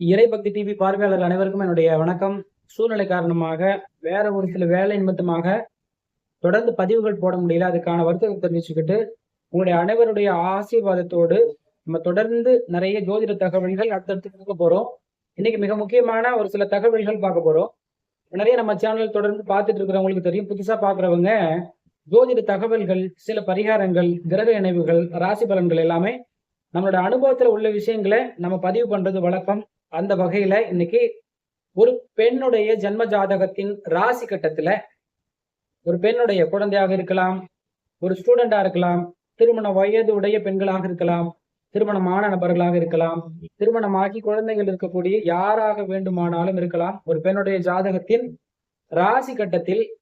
இறைபக்தி TV பார்வையாளர் அனைவருக்கும் என்னுடைய வணக்கம். சூழ்நிலை காரணமாக வேற ஒரு சில வேலை நிமித்தமாக தொடர்ந்து பதிவுகள் போட முடியல. அதுக்கான வருத்தத்தை தெரிவிச்சுக்கிட்டு உங்களுடைய அனைவருடைய ஆசீர்வாதத்தோடு நம்ம தொடர்ந்து நிறைய ஜோதிட தகவல்கள் அடுத்தடுத்து கொடுக்க போறோம். இன்னைக்கு மிக முக்கியமான ஒரு சில தகவல்கள் பார்க்க போறோம். நிறைய நம்ம சேனல் தொடர்ந்து பார்த்துட்டு இருக்கிறவங்களுக்கு தெரியும். புதுசா பாக்குறவங்க ஜோதிட தகவல்கள் சில பரிகாரங்கள் கிரக இணைவுகள் ராசி பலன்கள் எல்லாமே நம்மளோட அனுபவத்துல உள்ள விஷயங்களை நம்ம பதிவு பண்றது வழக்கம். அந்த வகையில இன்னைக்கு ஒரு பெண்ணுடைய ஜென்ம ஜாதகத்தின் ராசி கட்டத்துல ஒரு பெண்ணுடைய குழந்தையாக இருக்கலாம் ஒரு ஸ்டூடெண்டா இருக்கலாம் திருமண வயது உடைய பெண்களாக இருக்கலாம் திருமணமான நபர்களாக இருக்கலாம் திருமணமாகி குழந்தைகள் இருக்கக்கூடிய யாராக வேண்டுமானாலும் இருக்கலாம். ஒரு பெண்ணுடைய ஜாதகத்தின் ராசி கட்டத்தில்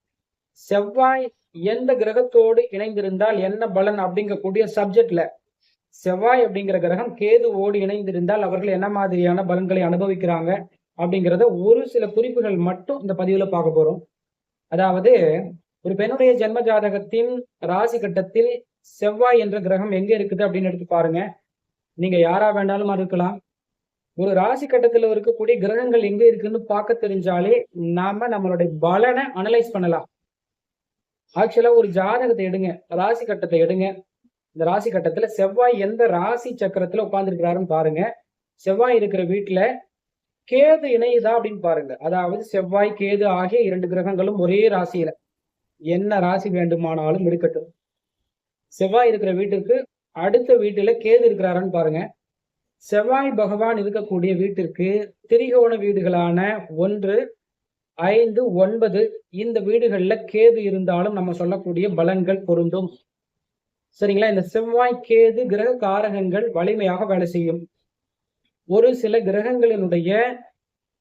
செவ்வாய் எந்த கிரகத்தோடு இணைந்திருந்தால் என்ன பலன் அப்படிங்கக்கூடிய சப்ஜெக்ட்ல செவ்வாய் அப்படிங்கிற கிரகம் கேதுவோடு இணைந்திருந்தால் அவர்கள் என்ன மாதிரியான பலன்களை அனுபவிக்கிறாங்க அப்படிங்கிறத ஒரு சில குறிப்புகள் மட்டும் இந்த பதிவுல பார்க்க போறோம். அதாவது ஒரு பெண்ணுடைய ஜென்ம ஜாதகத்தின் ராசி கட்டத்தில் செவ்வாய் என்ற கிரகம் எங்க இருக்குது அப்படின்னு எடுத்து பாருங்க. நீங்க யாரா வேண்டாலும் இருக்கலாம். ஒரு ராசி கட்டத்துல இருக்கக்கூடிய கிரகங்கள் எங்க இருக்குன்னு பார்க்க தெரிஞ்சாலே நாம நம்மளுடைய பலனை அனலைஸ் பண்ணலாம். ஆக்சுவலா ஒரு ஜாதகத்தை எடுங்க. ராசி கட்டத்தை எடுங்க. இந்த ராசி கட்டத்துல செவ்வாய் எந்த ராசி சக்கரத்துல உட்கார்ந்துருக்கிறாருன்னு பாருங்க. செவ்வாய் இருக்கிற வீட்டுல கேது இணையுதா அப்படின்னு பாருங்க. அதாவது செவ்வாய் கேது ஆகிய இரண்டு கிரகங்களும் ஒரே ராசியில. என்ன ராசி வேண்டுமானாலும் இருக்கட்டும். செவ்வாய் இருக்கிற வீட்டிற்கு அடுத்த வீட்டுல கேது இருக்கிறாருன்னு பாருங்க. செவ்வாய் பகவான் இருக்கக்கூடிய வீட்டிற்கு திரிகோண வீடுகளான ஒன்று ஐந்து ஒன்பது இந்த வீடுகள்ல கேது இருந்தாலும் நம்ம சொல்லக்கூடிய பலன்கள் பொருந்தும். சரிங்களா? இந்த செவ்வாய் கேது கிரக காரகங்கள் வலிமையாக வேலை செய்யும். ஒரு சில கிரகங்களினுடைய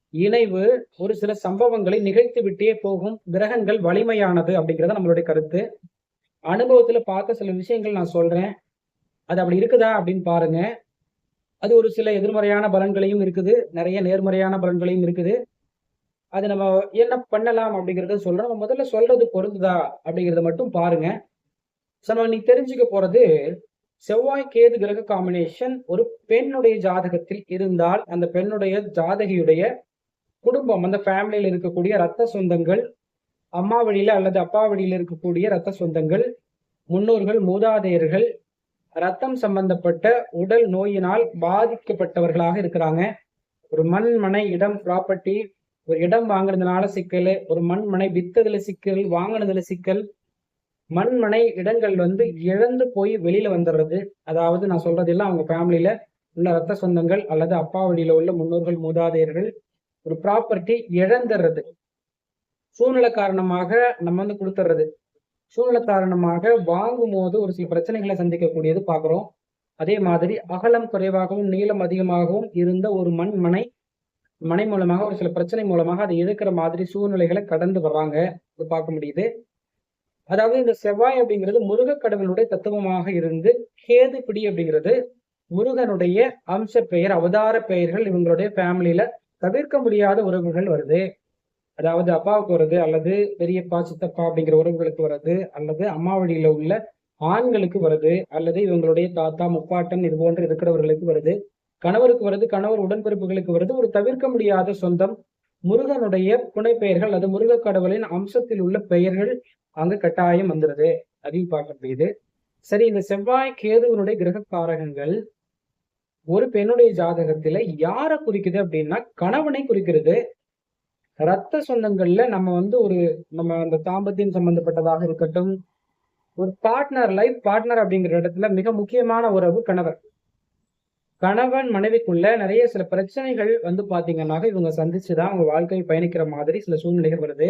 இணைவு ஒரு சில சம்பவங்களை நிகழ்த்தி விட்டே போகும் கிரகங்கள் வலிமையானது அப்படிங்கிறத நம்மளுடைய கருத்து. அனுபவத்துல பார்த்த சில விஷயங்கள் நான் சொல்றேன். அது அப்படி இருக்குதா அப்படின்னு பாருங்க. அது ஒரு சில எதிர்மறையான பலன்களையும் இருக்குது. நிறைய நேர்மறையான பலன்களையும் இருக்குது. அது நம்ம என்ன பண்ணலாம் அப்படிங்கிறத சொல்றோம். நம்ம முதல்ல சொல்றது பொருந்துதா அப்படிங்கிறத மட்டும் பாருங்க. ஸோ நம்ம இன்னைக்கு தெரிஞ்சுக்க போறது செவ்வாய் கேது கிரக காம்பினேஷன் ஒரு பெண்ணுடைய ஜாதகத்தில் இருந்தால் அந்த பெண்ணுடைய ஜாதகியுடைய குடும்பம் அந்த ஃபேமிலியில் இருக்கக்கூடிய ரத்த சொந்தங்கள் அம்மா வழியில அல்லது அப்பா வழியில இருக்கக்கூடிய ரத்த சொந்தங்கள் முன்னோர்கள் மூதாதையர்கள் ரத்தம் சம்பந்தப்பட்ட உடல் நோயினால் பாதிக்கப்பட்டவர்களாக இருக்கிறாங்க. ஒரு மண் மனை இடம் ப்ராப்பர்ட்டி ஒரு இடம் வாங்குறதுனால சிக்கல் ஒரு மண் மனை வித்ததுல சிக்கல் வாங்கினதுல சிக்கல் மண்மனை இடங்கள் வந்து இழந்து போய் வெளியில வந்துடுறது அதாவது நான் சொல்றது எல்லாம் அவங்க ஃபேமிலியில உள்ள ரத்த சொந்தங்கள் அல்லது அப்பா வழியில உள்ள முன்னோர்கள் மூதாதையர்கள் ஒரு ப்ராப்பர்ட்டி இழந்துடுறது சூழ்நிலை காரணமாக நம்ம வந்து கொடுத்துறது சூழ்நிலை காரணமாக வாங்கும் போது ஒரு சில பிரச்சனைகளை சந்திக்கக்கூடியது பார்க்குறோம். அதே மாதிரி அகலம் குறைவாகவும் நீளம் அதிகமாகவும் இருந்த ஒரு மண் மனை மனை மூலமாக ஒரு சில பிரச்சனை மூலமாக அதை எதிர்க்கிற மாதிரி சூழ்நிலைகளை கடந்து வர்றாங்க. பார்க்க முடியுது. அதாவது இந்த செவ்வாய் அப்படிங்கிறது முருக கடவுளுடைய தத்துவமாக இருந்து கேது பிடி அப்படிங்கிறது முருகனுடைய அம்ச பெயர் அவதார பெயர்கள் இவங்களுடைய ஃபேமிலியில தவிர்க்க முடியாத உறவுகள் வருது. அதாவது அப்பாவுக்கு வருது அல்லது பெரியப்பா சித்தப்பா அப்படிங்கிற உறவுகளுக்கு வருது அல்லது அம்மா வழியில உள்ள ஆண்களுக்கு வருது அல்லது இவங்களுடைய தாத்தா முப்பாட்டன் இது போன்று இருக்கிறவர்களுக்கு வருது கணவருக்கு வருது கணவர் உடன்பிறப்புகளுக்கு வருது ஒரு தவிர்க்க முடியாத சொந்தம் முருகனுடைய புனைப்பெயர்கள் அது முருக கடவுளின் அம்சத்தில் உள்ள பெயர்கள் அங்க கட்டாயம் வந்துடுது அப்படின்னு பார்க்க முடியுது சரி இந்த செவ்வாய் கேதுவனுடைய கிரக காரகங்கள் ஒரு பெண்ணுடைய ஜாதகத்துல யாரை குறிக்குது அப்படின்னா கணவனை குறிக்கிறது. ரத்த சொந்தங்கள்ல நம்ம வந்து ஒரு நம்ம அந்த தாம்பத்தியம் சம்பந்தப்பட்டதாக இருக்கட்டும் ஒரு பார்ட்னர் லைஃப் பார்ட்னர் அப்படிங்கிற இடத்துல மிக முக்கியமான உறவு கணவர். கணவன் மனைவிக்குள்ள நிறைய சில பிரச்சனைகள் வந்து பாத்தீங்கன்னாக்க இவங்க சந்திச்சுதான் அவங்க வாழ்க்கையை பயணிக்கிற மாதிரி சில சூழ்நிலைகள் வருது.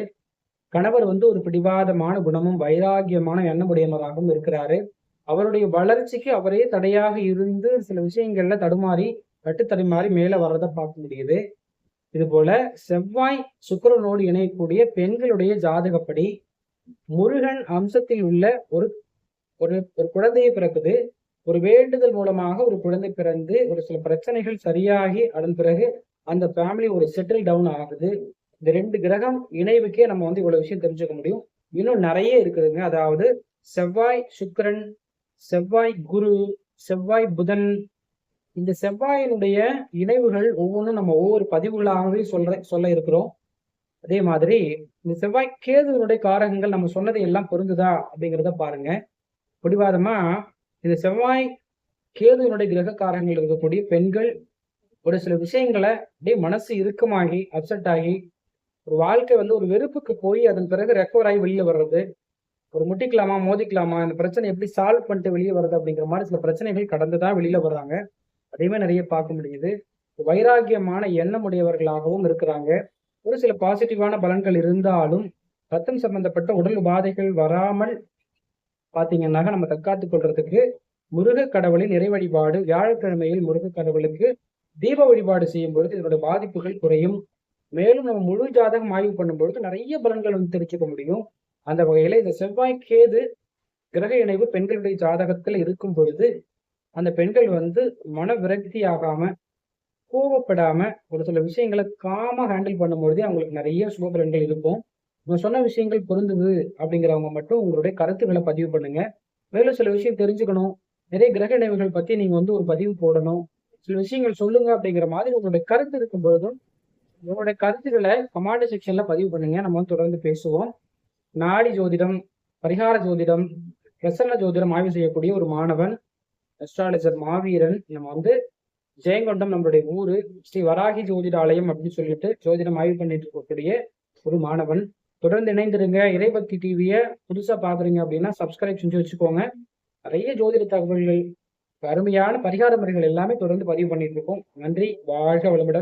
கணவர் வந்து ஒரு பிடிவாதமான குணமும் வைராகியமான எண்ணமுடையவராகவும் இருக்கிறாரு. அவருடைய வளர்ச்சிக்கு அவரே தடையாக இருந்து சில விஷயங்கள்ல தடுமாறி கட்டு தடுமாறி மேல வர்றதை பார்க்க முடியுது. இது போல செவ்வாய் சுக்கரனோடு இணையக்கூடிய பெண்களுடைய ஜாதகப்படி முருகன் அம்சத்தில் உள்ள ஒரு ஒரு ஒரு குழந்தையை பிறக்குது. ஒரு வேண்டுதல் மூலமாக ஒரு குழந்தை பிறந்து ஒரு சில பிரச்சனைகள் சரியாகி அதன் பிறகு அந்த ஃபேமிலி ஒரு செட்டில் டவுன் ஆகுது. இந்த ரெண்டு கிரகம் இணைவுக்கே நம்ம வந்து இவ்வளவு விஷயம் தெரிஞ்சுக்க முடியும். இன்னும் நிறைய இருக்குதுங்க. அதாவது செவ்வாய் சுக்கிரன் செவ்வாய் குரு செவ்வாய் புதன். இந்த செவ்வாயினுடைய இணைவுகள் ஒவ்வொன்றும் நம்ம ஒவ்வொரு பதிவுகளாகவே சொல்ற சொல்ல இருக்கிறோம். அதே மாதிரி இந்த செவ்வாய் கேதுவினுடைய காரகங்கள் நம்ம சொன்னது எல்லாம் பொருந்துதா அப்படிங்கிறத பாருங்க. பிடிவாதமா இந்த செவ்வாய் கேதுவினுடைய கிரக காரகங்கள் இருக்கக்கூடிய பெண்கள் ஒரு சில விஷயங்களை அப்படியே மனசு இறுக்கமாகி அப்செட் ஆகி ஒரு வாழ்க்கை வந்து ஒரு வெறுப்புக்கு போய் அதன் பிறகு ரெக்கவர் ஆகி வெளியே வர்றது ஒரு முட்டிக்கலாமா மோதிக்கலாமா இந்த பிரச்சனை எப்படி சால்வ் பண்ணிட்டு வெளியே வர்றது அப்படிங்கிற மாதிரி சில பிரச்சனைகள் கடந்து தான் வெளியில வர்றாங்க. அதையுமே நிறைய பார்க்க முடியுது. வைராகியமான எண்ணம் உடையவர்களாகவும் இருக்கிறாங்க. ஒரு சில பாசிட்டிவான பலன்கள் இருந்தாலும் ரத்தம் சம்பந்தப்பட்ட உடல் உபாதைகள் வராமல் பாத்தீங்கன்னாக்க நம்ம தற்காத்துக் கொள்றதுக்கு முருக கடவுளின் இறை வழிபாடு வியாழக்கிழமையில் முருக கடவுளுக்கு தீப வழிபாடு செய்யும் பொழுது இதனுடைய பாதிப்புகள் குறையும். மேலும் நம்ம முழு ஜாதகம் ஆய்வு பண்ணும்பொழுது நிறைய பலன்கள் வந்து தெரிஞ்சுக்க முடியும். அந்த வகையில இந்த செவ்வாய் கேது கிரக இணைவு பெண்களுடைய ஜாதகத்துல இருக்கும் பொழுது அந்த பெண்கள் வந்து மன விரக்தி ஆகாம கோவப்படாம ஒரு சில விஷயங்களை காம ஹேண்டில் பண்ணும்பொழுதே அவங்களுக்கு நிறைய சுப பலன்கள் இருக்கும். நம்ம சொன்ன விஷயங்கள் பொருந்துது அப்படிங்கிறவங்க மட்டும் உங்களுடைய கருத்துக்களை பதிவு பண்ணுங்க. மேலும் சில விஷயம் தெரிஞ்சுக்கணும். நிறைய கிரக இணைவுகள் பத்தி நீங்க வந்து ஒரு பதிவு போடணும். சில விஷயங்கள் சொல்லுங்க அப்படிங்கிற மாதிரி உங்களுடைய கருத்து இருக்கும் பொழுதும் உங்களுடைய கருத்துக்களை கமாண்ட் செக்ஷன்ல பதிவு பண்ணுங்க. நம்ம வந்து தொடர்ந்து பேசுவோம். நாடி ஜோதிடம் பரிகார ஜோதிடம் பிரசன்ன ஜோதிடம் ஆய்வு செய்யக்கூடிய ஒரு மாணவன் அஸ்ட்ராலஜர் மாவீரன். நம்ம வந்து ஜெயங்கொண்டம் நம்மளுடைய ஊரு ஸ்ரீ வராகி ஜோதிட ஆலயம் அப்படின்னு சொல்லிட்டு ஜோதிடம் ஆய்வு பண்ணிட்டு இருக்கக்கூடிய ஒரு மாணவன். தொடர்ந்து இணைந்திருங்க. இறைபக்தி டிவியை புதுசா பாக்குறீங்க அப்படின்னா சப்ஸ்கிரைப் செஞ்சு வச்சுக்கோங்க. நிறைய ஜோதிட தகவல்கள் அருமையான பரிகார முறைகள் எல்லாமே தொடர்ந்து பதிவு பண்ணிட்டு இருக்கோம். நன்றி. வாழ்க வளமுடன்.